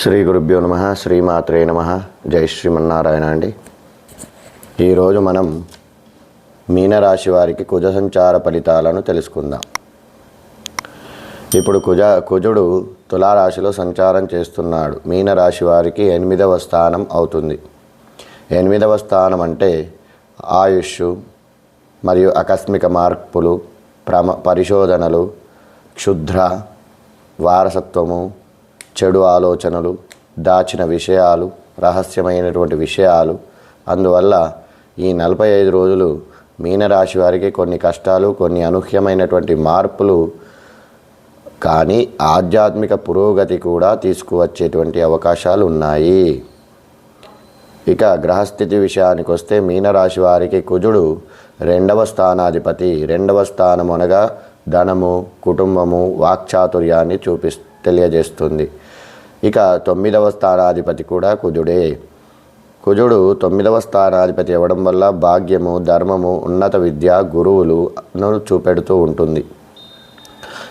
శ్రీ గురుభ్యో నమ శ్రీమాత్రే నమ జై శ్రీమన్నారాయణ అండి. ఈరోజు మనం మీనరాశి వారికి కుజ సంచార ఫలితాలను తెలుసుకుందాం. ఇప్పుడు కుజ కుజుడు తులారాశిలో సంచారం చేస్తున్నాడు. మీనరాశి వారికి ఎనిమిదవ స్థానం అవుతుంది. ఎనిమిదవ స్థానం అంటే ఆయుష్ మరియు ఆకస్మిక మార్పులు ప్రమ పరిశోధనలు క్షుద్ర వారసత్వము చెడు ఆలోచనలు దాచిన విషయాలు రహస్యమైనటువంటి విషయాలు. అందువల్ల ఈ నలభై ఐదు రోజులు మీనరాశి వారికి కొన్ని కష్టాలు కొన్ని అనూహ్యమైనటువంటి మార్పులు కానీ ఆధ్యాత్మిక పురోగతి కూడా తీసుకువచ్చేటువంటి అవకాశాలు ఉన్నాయి. ఇక గ్రహస్థితి విషయానికి వస్తే మీనరాశి వారికి కుజుడు రెండవ స్థానాధిపతి రెండవ స్థానం అనగా ధనము కుటుంబము వాక్చాతుర్యాన్ని చూపి తెలియజేస్తుంది. ఇక తొమ్మిదవ స్థానాధిపతి కూడా కుజుడే. కుజుడు తొమ్మిదవ స్థానాధిపతి అవ్వడం వల్ల భాగ్యము ధర్మము ఉన్నత విద్య గురువులు చూపెడుతూ ఉంటుంది.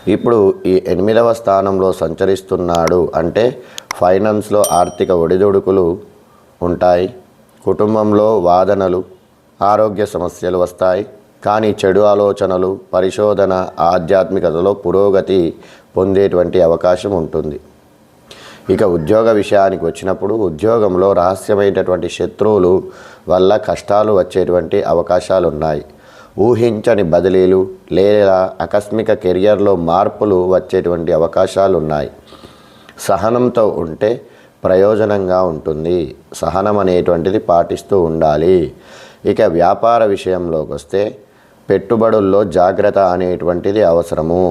ఇప్పుడు ఈ ఎనిమిదవ స్థానంలో సంచరిస్తున్నాడు అంటే ఫైనాన్స్లో ఆర్థిక ఒడిదుడుకులు ఉంటాయి కుటుంబంలో వాదనలు ఆరోగ్య సమస్యలు వస్తాయి కానీ చెడు ఆలోచనలు పరిశోధన ఆధ్యాత్మికతలో పురోగతి పొందేటువంటి అవకాశం ఉంటుంది. ఇక ఉద్యోగ విషయానికి వచ్చినప్పుడు ఉద్యోగంలో రహస్యమైనటువంటి శత్రువులు వల్ల కష్టాలు వచ్చేటువంటి అవకాశాలు ఉన్నాయి ఊహించని బదిలీలు లేదా ఆకస్మిక కెరియర్లో మార్పులు వచ్చేటువంటి అవకాశాలు ఉన్నాయి సహనంతో ఉంటే ప్రయోజనంగా ఉంటుంది. సహనం అనేటువంటిది పాటిస్తూ ఉండాలి. ఇక వ్యాపార విషయంలోకి వస్తే పెట్టుబడుల్లో జాగ్రత్త అనేటువంటిది అవసరము.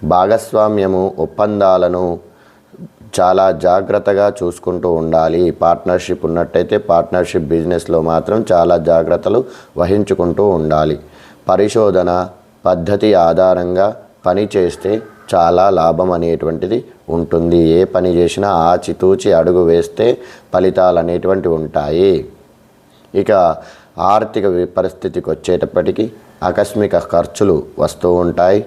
భాగస్వామ్యము ఒప్పందాలను చాలా జాగ్రత్తగా చూసుకుంటూ ఉండాలి. పార్ట్నర్షిప్ ఉన్నట్టయితే పార్ట్నర్షిప్ బిజినెస్లో మాత్రం చాలా జాగ్రత్తలు వహించుకుంటూ ఉండాలి. పరిశోధన పద్ధతి ఆధారంగా పని చేస్తే చాలా లాభం అనేటువంటిది ఉంటుంది. ఏ పని చేసినా ఆచితూచి అడుగు వేస్తే ఫలితాలు అనేటువంటివి ఉంటాయి. ఇక ఆర్థిక పరిస్థితికి వచ్చేటప్పటికి ఆకస్మిక ఖర్చులు వస్తూ ఉంటాయి.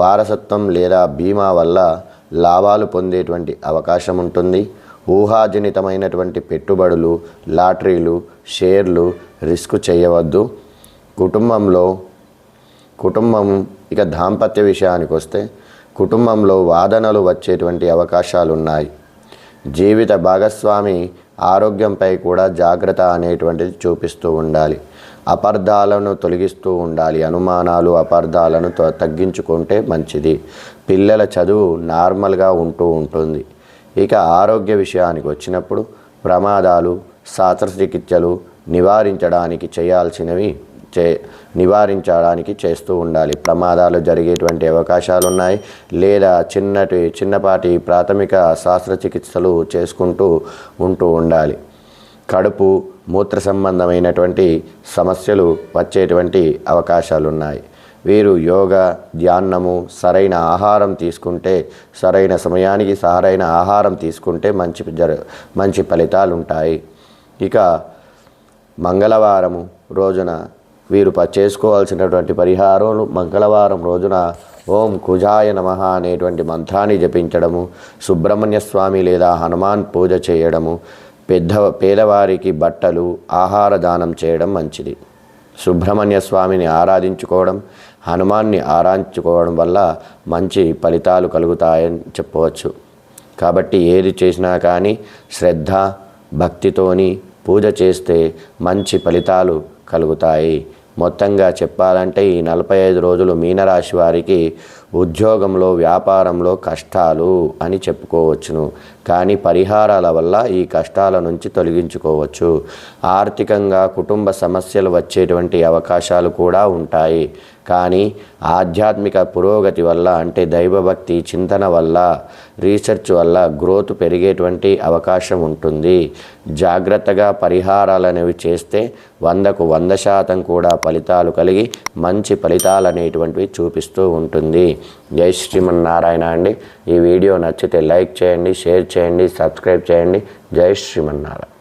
వారసత్వం లేదా బీమా వల్ల లాభాలు పొందేటువంటి అవకాశం ఉంటుంది. ఊహాజనితమైనటువంటి పెట్టుబడులు లాటరీలు షేర్లు రిస్క్ చేయవద్దు. కుటుంబంలో కుటుంబం ఇక దాంపత్య విషయానికి వస్తే కుటుంబంలో వాదనలు వచ్చేటువంటి అవకాశాలు ఉన్నాయి జీవిత భాగస్వామి ఆరోగ్యంపై కూడా జాగ్రత్త అనేటువంటిది చూపిస్తూ ఉండాలి. అపార్థాలను తొలగిస్తూ ఉండాలి. అనుమానాలు అపార్థాలను త- తగ్గించుకుంటే మంచిది. పిల్లల చదువు నార్మల్గా ఉంటూ ఉంటుంది. ఇక ఆరోగ్య విషయానికి వచ్చినప్పుడు ప్రమాదాలు శస్త్రచికిత్సలు నివారించడానికి చేయాల్సినవి చే నివారించడానికి చేస్తూ ఉండాలి. ప్రమాదాలు జరిగేటువంటి అవకాశాలు ఉన్నాయి లేదా చిన్నటి చిన్నపాటి ప్రాథమిక శస్త్రచికిత్సలు చేసుకుంటూ ఉంటూ ఉండాలి. కడుపు మూత్ర సంబంధమైనటువంటి సమస్యలు వచ్చేటువంటి అవకాశాలు ఉన్నాయి వీరు యోగ ధ్యానము సరైన ఆహారం తీసుకుంటే సరైన సమయానికి సరైన ఆహారం తీసుకుంటే మంచి జర మంచి ఫలితాలు ఉంటాయి ఇక మంగళవారము రోజున వీరు ప- చేసుకోవాల్సినటువంటి పరిహారాలు మంగళవారం రోజున ఓం కుజాయ నమ అనేటువంటి మంత్రాన్ని జపించడము సుబ్రహ్మణ్య స్వామి లేదా హనుమాన్ పూజ చేయడము పెద్ద పేదవారికి బట్టలు ఆహార దానం చేయడం మంచిది. సుబ్రహ్మణ్య స్వామిని ఆరాధించుకోవడం హనుమాన్ని ఆరాధించుకోవడం వల్ల మంచి ఫలితాలు కలుగుతాయని చెప్పవచ్చు. కాబట్టి ఏది చేసినా కానీ శ్రద్ధ భక్తితోని పూజ చేస్తే మంచి ఫలితాలు కలుగుతాయి. మొత్తంగా చెప్పాలంటే ఈ నలభై ఐదు రోజులు మీనరాశి వారికి ఉద్యోగంలో వ్యాపారంలో కష్టాలు అని చెప్పుకోవచ్చును. కానీ పరిహారాల వల్ల ఈ కష్టాల నుంచి తొలగించుకోవచ్చు. ఆర్థికంగా కుటుంబ సమస్యలు వచ్చేటువంటి అవకాశాలు కూడా ఉంటాయి. కానీ ఆధ్యాత్మిక పురోగతి వల్ల అంటే దైవభక్తి చింతన వల్ల రీసెర్చ్ వల్ల గ్రోత్ పెరిగేటువంటి అవకాశం ఉంటుంది. జాగ్రత్తగా పరిహారాలు అనేవి చేస్తే వందకు వంద శాతం కూడా ఫలితాలు కలిగి మంచి ఫలితాలు అనేటువంటివి చూపిస్తూ ఉంటుంది. జై శ్రీమన్నారాయణ అండి. ఈ వీడియో నచ్చితే లైక్ చేయండి షేర్ చేయండి సబ్స్క్రైబ్ చేయండి. జై శ్రీమన్నారాయణ.